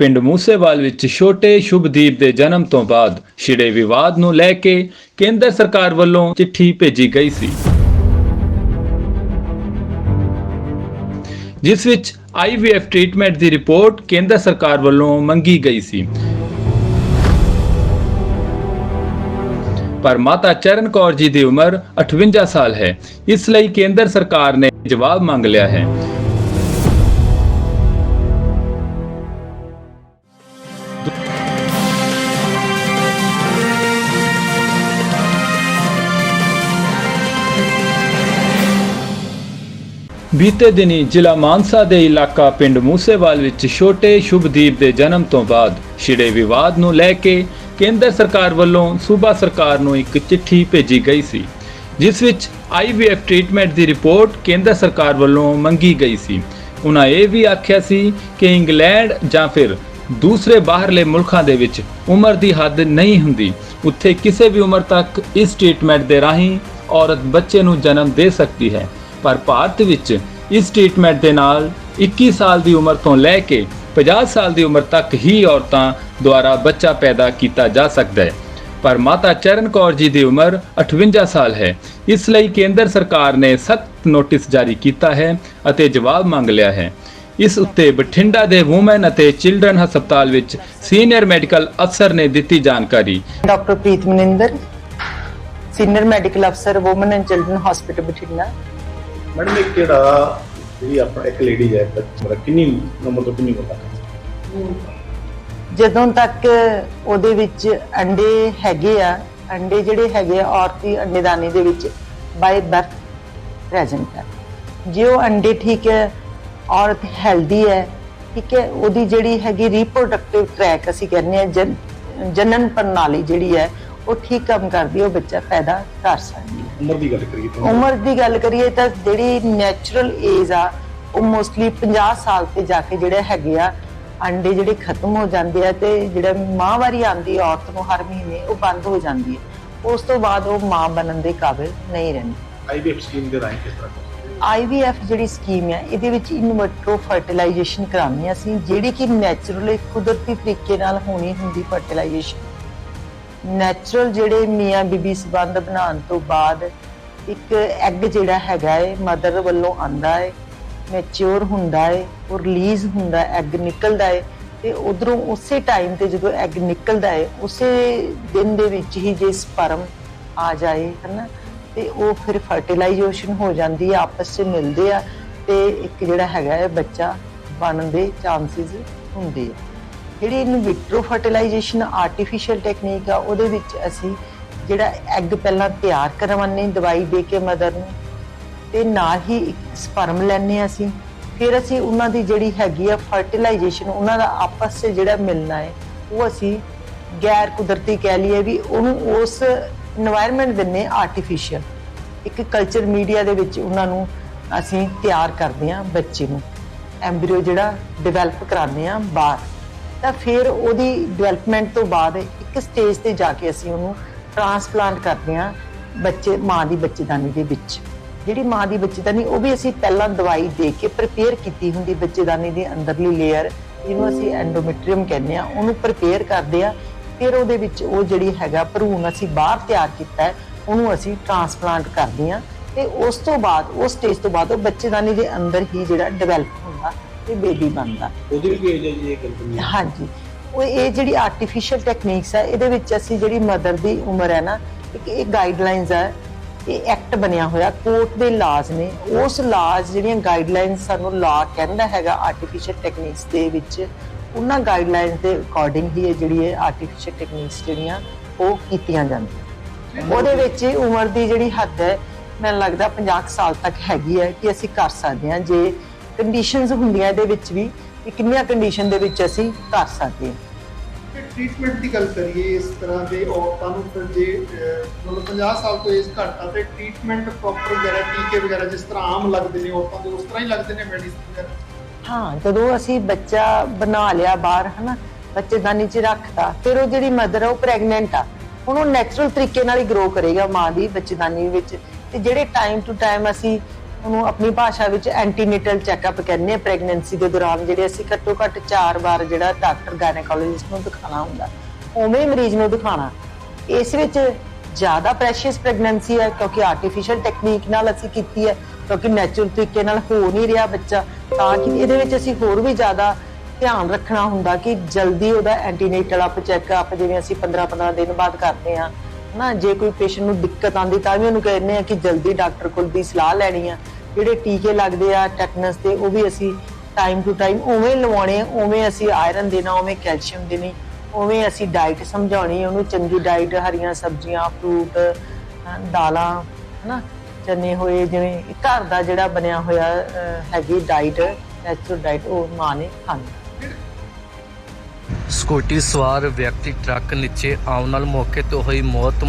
ਪਿੰਡ ਮੂਸੇਵਾਲ ਵਿੱਚ ਛੋਟੇ ਸ਼ੁਭਦੀਪ ਦੇ ਜਨਮ ਤੋਂ ਬਾਅਦ ਛਿੜੇ ਵਿਵਾਦ ਨੂੰ ਲੈ ਕੇ ਕੇਂਦਰ ਸਰਕਾਰ ਵੱਲੋਂ ਚਿੱਠੀ ਭੇਜੀ ਗਈ ਸੀ। ਜਿਸ ਵਿੱਚ ਆਈਵੀਐਫ ਟ੍ਰੀਟਮੈਂਟ ਦੀ ਰਿਪੋਰਟ ਕੇਂਦਰ ਸਰਕਾਰ ਵੱਲੋਂ ਮੰਗੀ ਗਈ ਸੀ। ਪਰ ਮਾਤਾ ਚਰਨ ਕੌਰ ਜੀ ਦੀ ਉਮਰ 58 ਸਾਲ ਹੈ। ਇਸ ਲਈ ਕੇਂਦਰ ਸਰਕਾਰ ਨੇ ਜਵਾਬ ਮੰਗ ਲਿਆ ਹੈ। ਬੀਤੇ ਦਿਨੀ ਜ਼ਿਲ੍ਹਾ ਮਾਨਸਾ ਦੇ ਇਲਾਕਾ ਪਿੰਡ ਮੂਸੇਵਾਲ ਵਿੱਚ ਛੋਟੇ ਸ਼ੁਭਦੀਪ ਦੇ ਜਨਮ ਤੋਂ ਬਾਅਦ ਛਿੜੇ ਵਿਵਾਦ ਨੂੰ ਲੈ ਕੇ ਕੇਂਦਰ ਸਰਕਾਰ ਵੱਲੋਂ ਸੂਬਾ ਸਰਕਾਰ ਨੂੰ ਇੱਕ ਚਿੱਠੀ ਭੇਜੀ ਗਈ ਸੀ, ਜਿਸ ਵਿੱਚ ਆਈਵੀਐਫ ਟ੍ਰੀਟਮੈਂਟ ਦੀ ਰਿਪੋਰਟ ਕੇਂਦਰ ਸਰਕਾਰ ਵੱਲੋਂ ਮੰਗੀ ਗਈ ਸੀ। ਉਹਨਾਂ ਇਹ ਵੀ ਆਖਿਆ ਸੀ ਕਿ ਇੰਗਲੈਂਡ ਜਾਂ ਫਿਰ ਦੂਸਰੇ ਬਾਹਰਲੇ ਮੁਲਕਾਂ ਦੇ ਵਿੱਚ ਉਮਰ ਦੀ ਹੱਦ ਨਹੀਂ ਹੁੰਦੀ। ਉੱਥੇ ਕਿਸੇ ਵੀ ਉਮਰ ਤੱਕ ਇਸ ਟ੍ਰੀਟਮੈਂਟ ਦੇ ਰਾਹੀਂ ਔਰਤ ਬੱਚੇ ਨੂੰ ਜਨਮ ਦੇ ਸਕਦੀ ਹੈ। ਪਰ ਭਾਰਤ ਵਿੱਚ ਇਸ ਟ੍ਰੀਟਮੈਂਟ ਦੇ ਨਾਲ 21 ਸਾਲ ਦੀ ਉਮਰ ਤੋਂ ਲੈ ਕੇ 50 ਸਾਲ ਦੀ ਉਮਰ ਤੱਕ ਹੀ ਔਰਤਾਂ ਦੁਆਰਾ ਬੱਚਾ ਪੈਦਾ ਕੀਤਾ ਜਾ ਸਕਦਾ ਹੈ। ਪਰ ਮਾਤਾ ਚਰਨ ਕੌਰ ਜੀ ਦੀ ਉਮਰ 58 ਸਾਲ ਹੈ। ਇਸ ਲਈ ਕੇਂਦਰ ਸਰਕਾਰ ਨੇ ਸਖਤ ਨੋਟਿਸ ਜਾਰੀ ਕੀਤਾ ਹੈ ਅਤੇ ਜਵਾਬ ਮੰਗ ਲਿਆ ਹੈ। ਇਸ ਉੱਤੇ ਬਠਿੰਡਾ ਦੇ ਔਮਨ ਅਤੇ ਚਿਲਡਰਨ ਹਸਪਤਾਲ ਵਿੱਚ ਸੀਨੀਅਰ ਮੈਡੀਕਲ ਅਫਸਰ ਨੇ ਦਿੱਤੀ ਜਾਣਕਾਰੀ। Doctor Preet Maninder, senior medical ਅਫਸਰ woman and children hospital Bathinda. Madam, ਇਹ ਕਿਹੜਾ ਜਿਹੜੀ ਆਪਣਾ ਇੱਕ ਲੇਡੀ ਹੈ ਮਤਲਬ ਕਿੰਨੀ ਉਮਰ ਤੋਂ ਕਿੰਨੀ ਉਮਰ ਤੱਕ? ਜਦੋਂ ਤੱਕ ਉਹਦੇ ਵਿੱਚ ਅੰਡੇ ਹੈਗੇ ਆ, ਅੰਡੇ ਜਿਹੜੇ ਹੈਗੇ ਆ, ਔਰਤੀ ਅੰਡੇਦਾਨੀ ਦੇ ਵਿੱਚ ਬਾਈ ਬਰਥ ਪ੍ਰੈਜ਼ੈਂਟ ਹੈ ਜੇ ਉਹ ਅੰਡੇ ਠੀਕ ਹੈ, ਔਰਤ ਹੈਲਦੀ ਹੈ, ਠੀਕ ਹੈ, ਉਹਦੀ ਜਿਹੜੀ ਹੈਗੀ ਰੀਪਰੋਡਕਟਿਵ ਟਰੈਕ ਅਸੀਂ ਕਹਿੰਦੇ ਆ ਜਨ, ਜਨਨ ਪ੍ਰਣਾਲੀ ਜਿਹੜੀ ਹੈ, ਉਹ ਠੀਕ ਕੰਮ ਕਰਦੀ ਉਹ ਬੱਚਾ ਪੈਦਾ ਕਰ ਸਕਦੀ ਹੈ। ਉਮਰ ਦੀ ਗੱਲ ਕਰੀਏ ਤਾਂ। ਉਮਰ ਦੀ ਗੱਲ ਕਰੀਏ ਤਾਂ ਜਿਹੜੀ ਨੈਚੁਰਲ ਏਜ ਆ ਉਹ ਮੋਸਟਲੀ 50 ਸਾਲ ਤੇ ਜਾ ਕੇ ਜਿਹੜੇ ਹੈਗੇ ਆ ਅੰਡੇ ਜਿਹੜੇ ਖਤਮ ਹੋ ਜਾਂਦੇ ਆ ਤੇ ਜਿਹੜਾ ਮਾਹਵਾਰੀ ਆਂਦੀ ਔਰਤ ਨੂੰ ਹਰ ਮਹੀਨੇ ਉਹ ਬੰਦ ਹੋ ਜਾਂਦੀ ਹੈ ਉਸ ਤੋਂ ਬਾਅਦ ਉਹ ਮਾਂ ਬਣਨ ਦੇ ਕਾਬਿਲ ਨਹੀਂ ਰਹਿੰਦੀ। ਆਈਵੀਐਫ ਸਕੀਮ ਦੇ ਰਾਹੀਂ ਕਿਸ ਤਰ੍ਹਾਂ ਆਈਵੀਐਫ ਜਿਹੜੀ ਸਕੀਮ ਹੈ ਇਹਦੇ ਵਿੱਚ ਇਨਵਿਟਰੋ ਫਰਟੀਲਾਈਜੇਸ਼ਨ ਕਰਾਉਂਦੇ ਹਾਂ ਅਸੀਂ ਜਿਹੜੀ ਕਿ ਨੈਚੁਰਲੀ ਕੁਦਰਤੀ ਤਰੀਕੇ ਨਾਲ ਹੋਣੀ ਹੁੰਦੀ ਫਰਟੀਲਾਈਜੇਸ਼ਨ ਨੈਚੁਰਲ ਜਿਹੜੇ ਮੀਆਂ ਬੀਬੀ ਸਬੰਧ ਬਣਾਉਣ ਤੋਂ ਬਾਅਦ ਇੱਕ ਐਗ ਜਿਹੜਾ ਹੈਗਾ ਹੈ ਮਦਰ ਵੱਲੋਂ ਆਂਦਾ ਹੈ ਮੈਚੁਰ ਹੁੰਦਾ ਹੈ ਉਹ ਰਿਲੀਜ਼ ਹੁੰਦਾ ਐਗ ਨਿਕਲਦਾ ਹੈ ਤੇ ਉਧਰੋਂ ਉਸੇ ਟਾਈਮ ਤੇ ਜਦੋਂ ਐਗ ਨਿਕਲਦਾ ਏ, ਉਸੇ ਦਿਨ ਦੇ ਵਿੱਚ ਹੀ ਜੇ ਸਪਰਮ ਆ ਜਾਏ, ਹਨਾ, ਤੇ ਉਹ ਫਿਰ ਫਰਟੀਲਾਈਜੇਸ਼ਨ ਹੋ ਜਾਂਦੀ ਆ ਆਪਸ ਵਿੱਚ ਮਿਲਦੇ ਆ, ਤੇ ਇੱਕ ਜਿਹੜਾ ਹੈਗਾ ਹੈ ਬੱਚਾ ਬਣਨ ਦੇ ਚਾਂਸਸ ਹੁੰਦੇ ਆ। ਜਿਹੜੀ ਇਹਨੂੰ ਵਿਟਰੋ ਫਰਟੀਲਾਈਜੇਸ਼ਨ ਆਰਟੀਫੀਸ਼ੀਅਲ ਟੈਕਨੀਕ ਆ, ਉਹਦੇ ਵਿੱਚ ਅਸੀਂ ਜਿਹੜਾ ਐਗ ਪਹਿਲਾਂ ਤਿਆਰ ਕਰਵਾਉਂਦੇ ਦਵਾਈ ਦੇ ਕੇ ਮਦਰ ਨੂੰ, ਤੇ ਨਾਲ ਹੀ ਇੱਕ ਸਪਰਮ ਲੈਣੇ ਅਸੀਂ। ਫਿਰ ਅਸੀਂ ਉਹਨਾਂ ਦੀ ਜਿਹੜੀ ਹੈਗੀ ਆ ਫਰਟੀਲਾਈਜੇਸ਼ਨ ਉਹਨਾਂ ਦਾ ਆਪਸ ਵਿੱਚ ਜਿਹੜਾ ਮਿਲਣਾ ਹੈ, ਉਹ ਅਸੀਂ ਗੈਰ ਕੁਦਰਤੀ ਕਹਿ ਲਈਏ ਵੀ ਉਹਨੂੰ ਉਸ এনवायरमेंट ਦਿੰਨੇ ਆਰਟੀਫੀਸ਼ੀਅਲ ਇੱਕ ਕਲਚਰ ਮੀਡੀਆ ਦੇ ਵਿੱਚ ਉਹਨਾਂ ਨੂੰ ਅਸੀਂ ਤਿਆਰ ਕਰਦੇ ਆ ਬੱਚੇ ਨੂੰ। ਐਮਬ੍ਰਿਓ ਜਿਹੜਾ ਡਿਵੈਲਪ ਕਰਾਉਂਦੇ ਆ ਬਾਹਰ। ਤਾਂ ਫਿਰ ਉਹਦੀ ਡਿਵੈਲਪਮੈਂਟ ਤੋਂ ਬਾਅਦ ਇੱਕ ਸਟੇਜ ਤੇ ਜਾ ਕੇ ਅਸੀਂ ਉਹਨੂੰ ਟ੍ਰਾਂਸਪਲਾਂਟ ਕਰਦੇ ਆ ਬੱਚੇ, ਮਾਂ ਦੀ ਬੱਚੇਦਾਨੀ ਦੇ ਵਿੱਚ। ਜਿਹੜੀ ਮਾਂ ਦੀ ਬੱਚੇਦਾਨੀ, ਉਹ ਵੀ ਅਸੀਂ ਪਹਿਲਾਂ ਦਵਾਈ ਦੇ ਕੇ ਪ੍ਰਪੇਅਰ ਕੀਤੀ ਹੁੰਦੀ ਬੱਚੇਦਾਨੀ ਦੀ ਅੰਦਰਲੀ ਲੇਅਰ ਜਿਹਨੂੰ ਅਸੀਂ ਐਂਡੋਮੈਟਰੀਅਮ ਕਹਿੰਦੇ ਆ ਉਹਨੂੰ ਪ੍ਰਪੇਅਰ ਕਰਦੇ ਆ ਫਿਰ ਉਹਦੇ ਵਿੱਚ ਉਹ ਜਿਹੜੀ ਹੈਗਾ ਭਰੂਣ ਅਸੀਂ ਬਾਹਰ ਤਿਆਰ ਕੀਤਾ ਹੈ, ਉਹਨੂੰ ਅਸੀਂ ਟ੍ਰਾਂਸਪਲਾਂਟ ਕਰਦੇ ਆ ਤੇ ਉਸ ਤੋਂ ਬਾਅਦ, ਉਸ ਸਟੇਜ ਤੋਂ ਬਾਅਦ ਉਹ ਬੱਚੇਦਾਨੀ ਦੇ ਅੰਦਰ ਹੀ ਜਿਹੜਾ ਡਿਵੈਲਪ ਹੁੰਦਾ ਤੇ ਬੇਬੀ ਬਣਦਾ। ਉਹਦੀ ਵੀ ਏਜ ਹੈ ਜੀ ਇਹ ਕਰਨੀ ਹਾਂਜੀ। ਉਹ ਇਹ ਜਿਹੜੀ ਆਰਟੀਫੀਸ਼ੀਅਲ ਟੈਕਨੀਕਸ ਹੈ ਇਹਦੇ ਵਿੱਚ ਅਸੀਂ ਜਿਹੜੀ ਮਦਰ ਦੀ ਉਮਰ ਹੈ ਨਾ ਇੱਕ ਇਹ ਗਾਈਡਲਾਈਨਸ ਹੈ ਇਹ ਐਕਟ ਬਣਿਆ ਹੋਇਆ ਕੋਰਟ ਦੇ ਲਾਜ਼ ਨੇ। ਉਸ ਲਾਜ਼ ਜਿਹੜੀਆਂ ਗਾਈਡਲਾਈਨਸ ਸਾਨੂੰ ਲਾ ਕਹਿੰਦਾ ਹੈਗਾ ਆਰਟੀਫੀਸ਼ੀਅਲ ਟੈਕਨੀਕਸ ਦੇ ਵਿੱਚ ਉਹਨਾਂ ਗਾਈਡਲਾਈਨਸ ਦੇ ਅਕੋਰਡਿੰਗ ਹੀ ਇਹ ਜਿਹੜੀ ਹੈ ਆਰਟੀਫੀਸ਼ੀਅਲ ਟੈਕਨੀਕਸ ਜਿਹੜੀਆਂ ਉਹ ਕੀਤੀਆਂ ਜਾਂਦੀਆਂ। ਉਹਦੇ ਵਿੱਚ ਉਮਰ ਦੀ ਜਿਹੜੀ ਹੱਦ ਹੈ ਮੈਨੂੰ ਲੱਗਦਾ 50 ਕੁ ਸਾਲ ਤੱਕ ਹੈਗੀ ਹੈ ਕਿ ਅਸੀਂ ਕਰ ਸਕਦੇ ਹਾਂ। ਜੇ ਕੰਡੀਸ਼ਨਸ ਹੁੰਦੀਆਂ ਇਹਦੇ ਵਿੱਚ ਵੀ ਕਿ ਕਿੰਨੀਆਂ ਕੰਡੀਸ਼ਨ ਦੇ ਵਿੱਚ ਅਸੀਂ ਕਰ ਸਕਦੇ ਹਾਂ। ਟ੍ਰੀਟਮੈਂਟ ਦੀ ਗੱਲ ਕਰੀਏ ਇਸ ਤਰ੍ਹਾਂ ਦੇ ਔਰਤਾਂ ਨੂੰ ਫਿਰ ਜੇ ਮਤਲਬ 50 ਸਾਲ ਤੋਂ ਇਸ ਘੱਟ ਤੇ ਟ੍ਰੀਟਮੈਂਟ ਪ੍ਰੋਪਰ ਵਗੈਰਾ ਟੀਕੇ ਵਗੈਰਾ ਜਿਸ ਤਰ੍ਹਾਂ ਆਮ ਲੱਗਦੇ ਨੇ ਔਰਤਾਂ ਦੇ ਉਸ ਤਰ੍ਹਾਂ ਹੀ ਲੱਗਦੇ ਨੇ ਮੈਡੀਸਿਨ ਵਗੈਰਾ? ਹਾਂ ਜਦੋਂ ਅਸੀਂ ਬੱਚਾ ਬਣਾ ਲਿਆ ਬਾਹਰ ਹਨਾ ਬੱਚੇਦਾਨੀ 'ਚ ਰੱਖਤਾ ਫਿਰ ਉਹ ਜਿਹੜੀ ਮਦਰ ਆ ਉਹ ਪ੍ਰੈਗਨੈਂਟ ਆ। ਹੁਣ ਉਹ ਨੈਚੁਰਲ ਤਰੀਕੇ ਨਾਲ ਹੀ ਗਰੋ ਕਰੇਗਾ ਮਾਂ ਦੀ ਬੱਚੇਦਾਨੀ ਵਿੱਚ। ਤੇ ਜਿਹੜੇ ਟਾਈਮ ਟੂ ਟਾਈਮ ਅਸੀਂ ਉਹਨੂੰ ਆਪਣੀ ਭਾਸ਼ਾ ਵਿੱਚ ਐਂਟੀਨੇਟਲ ਚੈੱਕਅਪ ਕਹਿੰਦੇ ਆ ਪ੍ਰੈਗਨੈਂਸੀ ਦੇ ਦੌਰਾਨ ਜਿਹੜੇ ਅਸੀਂ ਘੱਟੋ ਘੱਟ 4 ਵਾਰ ਜਿਹੜਾ ਡਾਕਟਰ ਗਾਇਨੇਕੋਲੋਜਿਸਟ ਨੂੰ ਦਿਖਾਣਾ ਹੁੰਦਾ, ਉਵੇਂ ਮਰੀਜ਼ ਨੂੰ ਦਿਖਾਣਾ ਇਸ ਵਿੱਚ ਜ਼ਿਆਦਾ ਪ੍ਰੈਸ਼ੀਅਸ ਪ੍ਰੈਗਨੈਂਸੀ ਹੈ, ਕਿਉਂਕਿ ਆਰਟੀਫੀਸ਼ੀਅਲ ਟੈਕਨੀਕ ਨਾਲ ਅਸੀਂ ਕੀਤੀ ਹੈ, ਕਿਉਂਕਿ ਨੈਚੁਰਲ ਤਰੀਕੇ ਨਾਲ ਹੋ ਨਹੀਂ ਰਿਹਾ ਬੱਚਾ, ਤਾਂ ਕਿ ਇਹਦੇ ਵਿੱਚ ਅਸੀਂ ਹੋਰ ਵੀ ਜ਼ਿਆਦਾ ਧਿਆਨ ਰੱਖਣਾ ਹੁੰਦਾ ਕਿ ਜਲਦੀ ਉਹਦਾ ਐਂਟੀਨੇਟਲ ਅਪ ਚੈੱਕਅਪ ਜਿਵੇਂ ਅਸੀਂ 15-15 ਦਿਨ ਬਾਅਦ ਕਰਦੇ ਹਾਂ ਨਾ, ਜੇ ਕੋਈ ਪੇਸ਼ੈਂਟ ਨੂੰ ਦਿੱਕਤ ਆਂਦੀ ਤਾਂ ਵੀ ਉਹਨੂੰ ਕਹਿੰਦੇ ਆ ਕਿ ਜਲਦੀ ਡਾਕਟਰ ਕੋਲ ਦੀ ਸਲਾਹ ਲੈਣੀ ਆ। ਜਿਹੜੇ ਟੀਕੇ ਲੱਗਦੇ ਆ ਟੈਟਨਸ ਦੇ, ਉਹ ਵੀ ਅਸੀਂ ਟਾਈਮ ਟੂ ਟਾਈਮ ਉਵੇਂ ਲਵਾਉਣੇ ਉਵੇਂ ਅਸੀਂ ਆਇਰਨ ਦੇਣਾ, ਉਵੇਂ ਕੈਲਸ਼ੀਅਮ ਦੇਣੀ, ਉਵੇਂ ਅਸੀਂ ਡਾਈਟ ਸਮਝਾਉਣੀ ਉਹਨੂੰ। ਚੰਗੀ ਡਾਈਟ ਹਰੀਆਂ ਸਬਜ਼ੀਆਂ ਫਰੂਟ ਦਾਲਾਂ, ਹਨਾ? ਚੰਨੇ ਹੋਏ, ਜਿਵੇਂ ਘਰ ਦਾ ਜਿਹੜਾ ਬਣਿਆ ਹੋਇਆ ਹੈਗੀ ਡਾਈਟ ਨੈਚੁਰਲ ਡਾਈਟ ਉਹ ਮਾਂ ਨੇ ਖਾਣੀ। ਸਕੂਟੀ ਸਵਾਰ ਵਿਅਕਤੀ ਟਰੱਕ ਨੀਚੇ ਆਉਣ ਨਾਲ ਮੌਕੇ ਤੇ ਹੋਈ ਮੌਤ